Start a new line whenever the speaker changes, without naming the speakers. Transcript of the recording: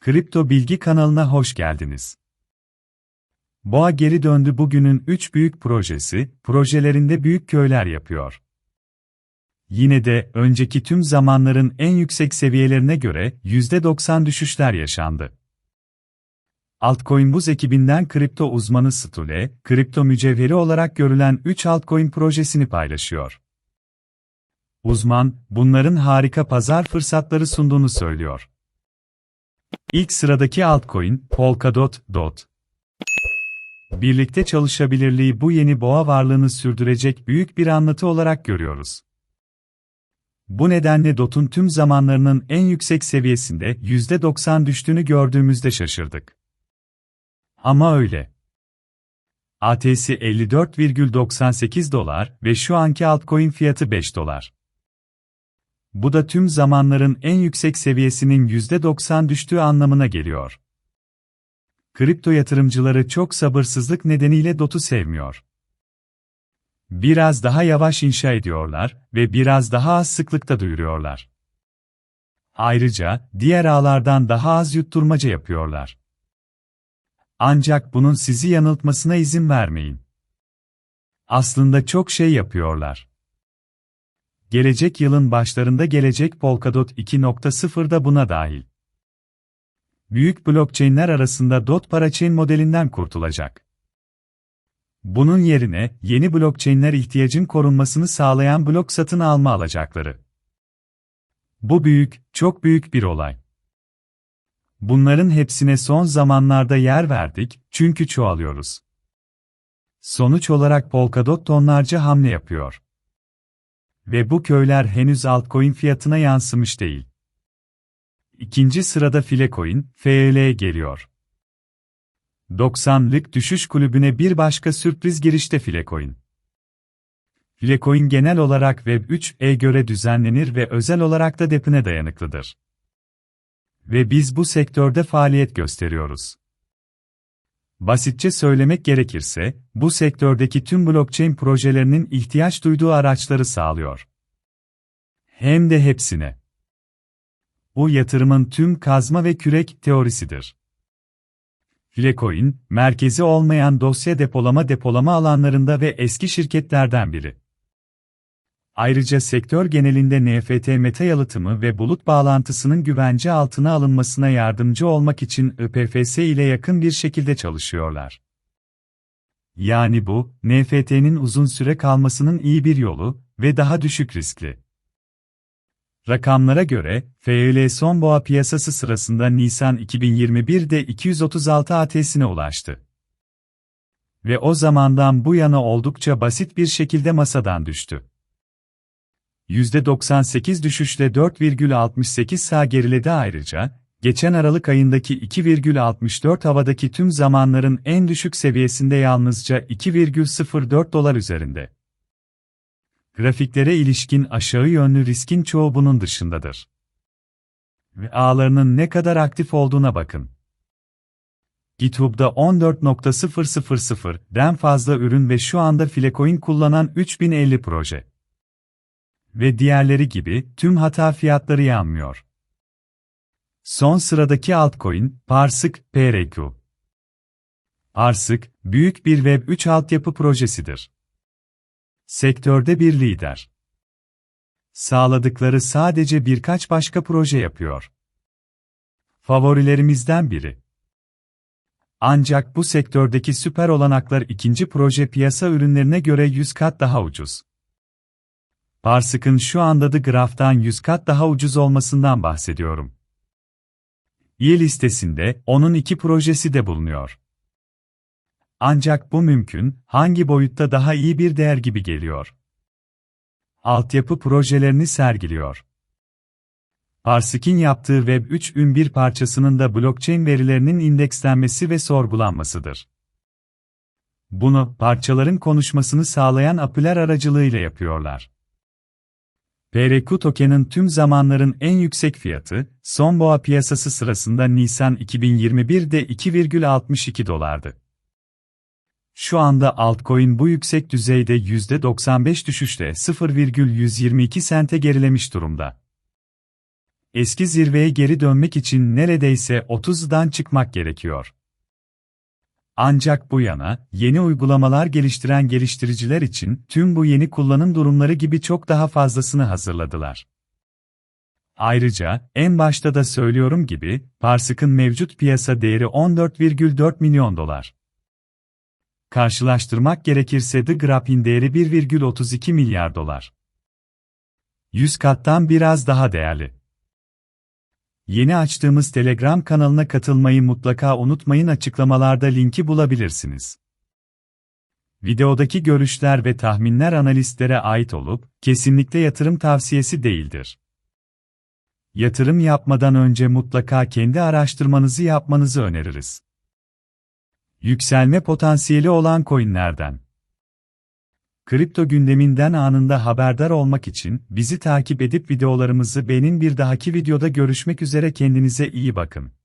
Kripto Bilgi kanalına hoş geldiniz. Boğa geri döndü bugünün 3 büyük projesi, projelerinde büyük köyler yapıyor. Yine de önceki tüm zamanların en yüksek seviyelerine göre %90 düşüşler yaşandı. Altcoin Buz ekibinden kripto uzmanı Stule, kripto mücevheri olarak görülen 3 altcoin projesini paylaşıyor. Uzman, bunların harika pazar fırsatları sunduğunu söylüyor. İlk sıradaki altcoin, Polkadot, DOT. Birlikte çalışabilirliği bu yeni boğa varlığını sürdürecek büyük bir anlatı olarak görüyoruz. Bu nedenle DOT'un tüm zamanlarının en yüksek seviyesinde %90 düştüğünü gördüğümüzde şaşırdık. Ama öyle. ATS 54,98 dolar ve şu anki altcoin fiyatı 5 dolar. Bu da tüm zamanların en yüksek seviyesinin %90 düştüğü anlamına geliyor. Kripto yatırımcıları çok sabırsızlık nedeniyle DOT'u sevmiyor. Biraz daha yavaş inşa ediyorlar ve biraz daha az sıklıkta duyuruyorlar. Ayrıca diğer ağlardan daha az yutturmaca yapıyorlar. Ancak bunun sizi yanıltmasına izin vermeyin. Aslında çok şey yapıyorlar. Gelecek yılın başlarında gelecek Polkadot 2.0 da buna dahil. Büyük blockchain'ler arasında DOT parachain modelinden kurtulacak. Bunun yerine yeni blockchain'ler ihtiyacın korunmasını sağlayan blok satın alma alacakları. Bu büyük, çok büyük bir olay. Bunların hepsine son zamanlarda yer verdik çünkü çoğalıyoruz. Sonuç olarak Polkadot tonlarca hamle yapıyor. Ve bu köyler henüz altcoin fiyatına yansımış değil. İkinci sırada Filecoin, FL geliyor. 90'lık düşüş kulübüne bir başka sürpriz girişte Filecoin. Filecoin genel olarak Web3'e göre düzenlenir ve özel olarak da depine dayanıklıdır. Ve biz bu sektörde faaliyet gösteriyoruz. Basitçe söylemek gerekirse, bu sektördeki tüm blockchain projelerinin ihtiyaç duyduğu araçları sağlıyor. Hem de hepsine. Bu yatırımın tüm kazma ve kürek teorisidir. Filecoin, merkezi olmayan dosya depolama depolama alanlarında ve eski şirketlerden biri. Ayrıca sektör genelinde NFT meta yalıtımı ve bulut bağlantısının güvence altına alınmasına yardımcı olmak için IPFS ile yakın bir şekilde çalışıyorlar. Yani bu, NFT'nin uzun süre kalmasının iyi bir yolu ve daha düşük riskli. Rakamlara göre, FL son boğa piyasası sırasında Nisan 2021'de 236 ATS'ine ulaştı. Ve o zamandan bu yana oldukça basit bir şekilde masadan düştü. %98 düşüşle 4,68 sağ geriledi ayrıca, geçen Aralık ayındaki 2,64 havadaki tüm zamanların en düşük seviyesinde yalnızca 2,04 dolar üzerinde. Grafiklere ilişkin aşağı yönlü riskin çoğu bunun dışındadır. Ve ağlarının ne kadar aktif olduğuna bakın. GitHub'da 14.000'den fazla ürün ve şu anda Filecoin kullanan 3050 proje ve diğerleri gibi tüm hata fiyatları yanmıyor. Son sıradaki altcoin, Parsec, PRQ. Parsec, büyük bir Web3 altyapı projesidir. Sektörde bir lider. Sağladıkları sadece birkaç başka proje yapıyor. Favorilerimizden biri. Ancak bu sektördeki süper olanaklar ikinci proje piyasa ürünlerine göre 100 kat daha ucuz. Parsic'ın şu anda The Graph'tan 100 kat daha ucuz olmasından bahsediyorum. İyi listesinde onun iki projesi de bulunuyor. Ancak bu mümkün, hangi boyutta daha iyi bir değer gibi geliyor. Altyapı projelerini sergiliyor. Parsic'in yaptığı Web3'ün bir parçasının da blockchain verilerinin indekslenmesi ve sorgulanmasıdır. Bunu, parçaların konuşmasını sağlayan API'ler aracılığıyla yapıyorlar. PRQ token'ın tüm zamanların en yüksek fiyatı, son boğa piyasası sırasında Nisan 2021'de 2,62 dolardı. Şu anda altcoin bu yüksek düzeyde %95 düşüşle 0,122 sente gerilemiş durumda. Eski zirveye geri dönmek için neredeyse 30'dan çıkmak gerekiyor. Ancak bu yana, yeni uygulamalar geliştiren geliştiriciler için tüm bu yeni kullanım durumları gibi çok daha fazlasını hazırladılar. Ayrıca, en başta da söylüyorum gibi, Parsic'ın mevcut piyasa değeri 14,4 milyon dolar. Karşılaştırmak gerekirse The Graphin değeri 1,32 milyar dolar. 100 kattan biraz daha değerli. Yeni açtığımız Telegram kanalına katılmayı mutlaka unutmayın açıklamalarda linki bulabilirsiniz. Videodaki görüşler ve tahminler analistlere ait olup, kesinlikle yatırım tavsiyesi değildir. Yatırım yapmadan önce mutlaka kendi araştırmanızı yapmanızı öneririz. Yükselme potansiyeli olan coinlerden. Kripto gündeminden anında haberdar olmak için bizi takip edip videolarımızı beğenin bir dahaki videoda görüşmek üzere kendinize iyi bakın.